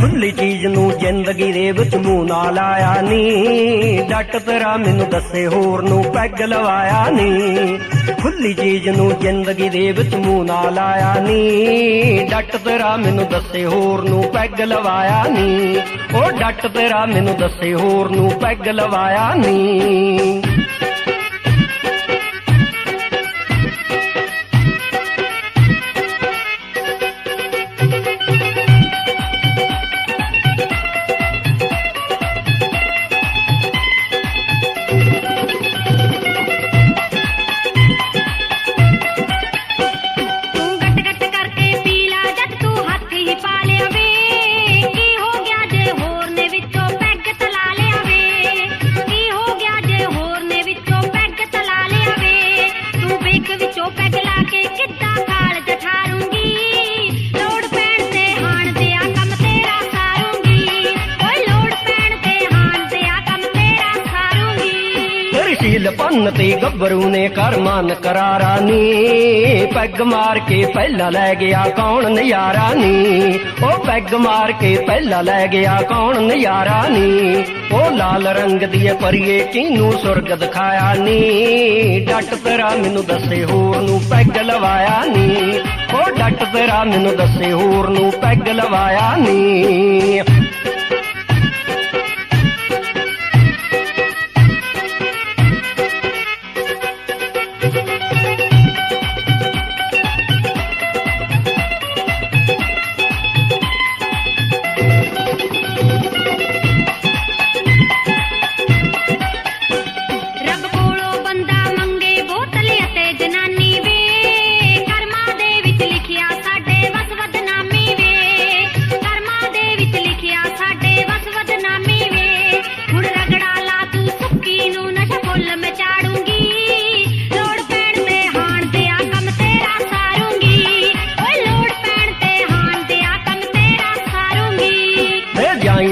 ਖੁੱਲੀ ਚੀਜ਼ ਨੂੰ ਜ਼ਿੰਦਗੀ ਦੇ ਵਿੱਚ ਮੂੰਹ ਨਾ ਲਾਇਆ ਨੀ। ਡੱਟ ਤੇਰਾ ਮੈਨੂੰ ਦੱਸੇ ਹੋਰ ਨੂੰ ਪੈਗ ਲਵਾਇਆ ਨੀ। ਖੁੱਲੀ ਚੀਜ਼ ਨੂੰ ਜ਼ਿੰਦਗੀ ਦੇ ਵਿੱਚ ਮੂੰਹ ਨਾ ਲਾਇਆ ਨੀ। ਡੱਟ ਤੇਰਾ ਮੈਨੂੰ ਦੱਸੇ ਹੋਰ ਨੂੰ ਪੈਗ ਲਵਾਇਆ ਨੀ। ਉਹ ਡੱਟ ਤੇਰਾ ਮੈਨੂੰ ਦੱਸੇ ਹੋਰ ਨੂੰ ਪੈਗ ਲਵਾਇਆ ਨੀ। ਸੀਲ ਪੰਨ ਤੇ ਗੱਭਰੂ ਨੇ ਕਰ ਕਰਾਰਾ ਨੀ। ਪੈਗ ਮਾਰ ਕੇ ਪਹਿਲਾਂ ਲੈ ਗਿਆ ਕੌਣ ਨਜ਼ਾਰਾ ਨੀ। ਉਹ ਪੈਗ ਮਾਰ ਕੇ ਪਹਿਲਾਂ ਲੈ ਗਿਆ ਕੌਣ ਨਜ਼ਾਰਾ ਨੀ। ਉਹ ਲਾਲ ਰੰਗ ਦੀ ਪਰੀਏ ਕਿਨੂੰ ਸੁਰਗ ਦਿਖਾਇਆ ਨੀ। ਡੱਟ ਤੇਰਾ ਮੈਨੂੰ ਦੱਸੇ ਹੋਰ ਨੂੰ ਪੈਗ ਲਵਾਇਆ ਨੀ। ਉਹ ਡੱਟ ਤੇਰਾ ਮੈਨੂੰ ਦੱਸੇ ਹੋਰ ਨੂੰ ਪੈਗ ਲਵਾਇਆ ਨੀ।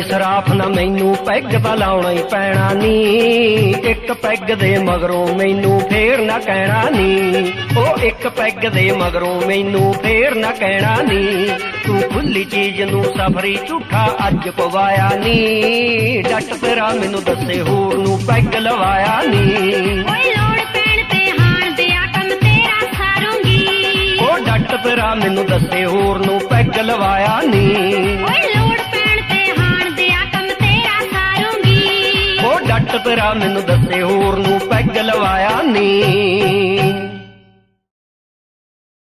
ਸਰਾਫ ਨਾ ਮੈਨੂੰ ਪੈਗ ਤਾਂ ਲਾਉਣਾ ਹੀ ਪੈਣਾ ਨੀ। ਇੱਕ ਪੈਗ ਦੇ ਮਗਰੋਂ ਮੈਨੂੰ ਫੇਰ ਨਾ ਕਹਿਣਾ ਨੀ। ਉਹ ਇੱਕ ਪੈਗ ਦੇ ਮਗਰੋਂ ਮੈਨੂੰ ਫੇਰ ਨਾ ਕਹਿਣਾ ਨੀ। ਤੂੰ ਖੁੱਲੀ ਚੀਜ਼ ਨੂੰ ਸਫਰੀ ਝੂਠਾ ਅੱਜ ਪਵਾਇਆ ਨੀ। ਡੱਟ ਤੇਰਾ ਮੈਨੂੰ ਦੱਸੇ ਹੋਰ ਨੂੰ ਪੈਗ ਲਵਾਇਆ ਨੀ। ਓਏ ਲੋੜ ਪੈਣ ਤੇ ਹਾਣ ਦੇ ਆ ਕੰਮ ਤੇਰਾ ਸਾਰੂੰਗੀ। ਉਹ ਡੱਟ ਤੇਰਾ ਮੈਨੂੰ ਦੱਸੇ ਹੋਰ ਨੂੰ ਪੈਗ ਲਵਾਇਆ ਨੀ। ਸਾਰੂੰਗੀ ਮੈਨੂੰ ਦੱਸੇ ਹੋਰ ਨੂੰ ਪੈਗ ਲਵਾਇਆ ਨੀ।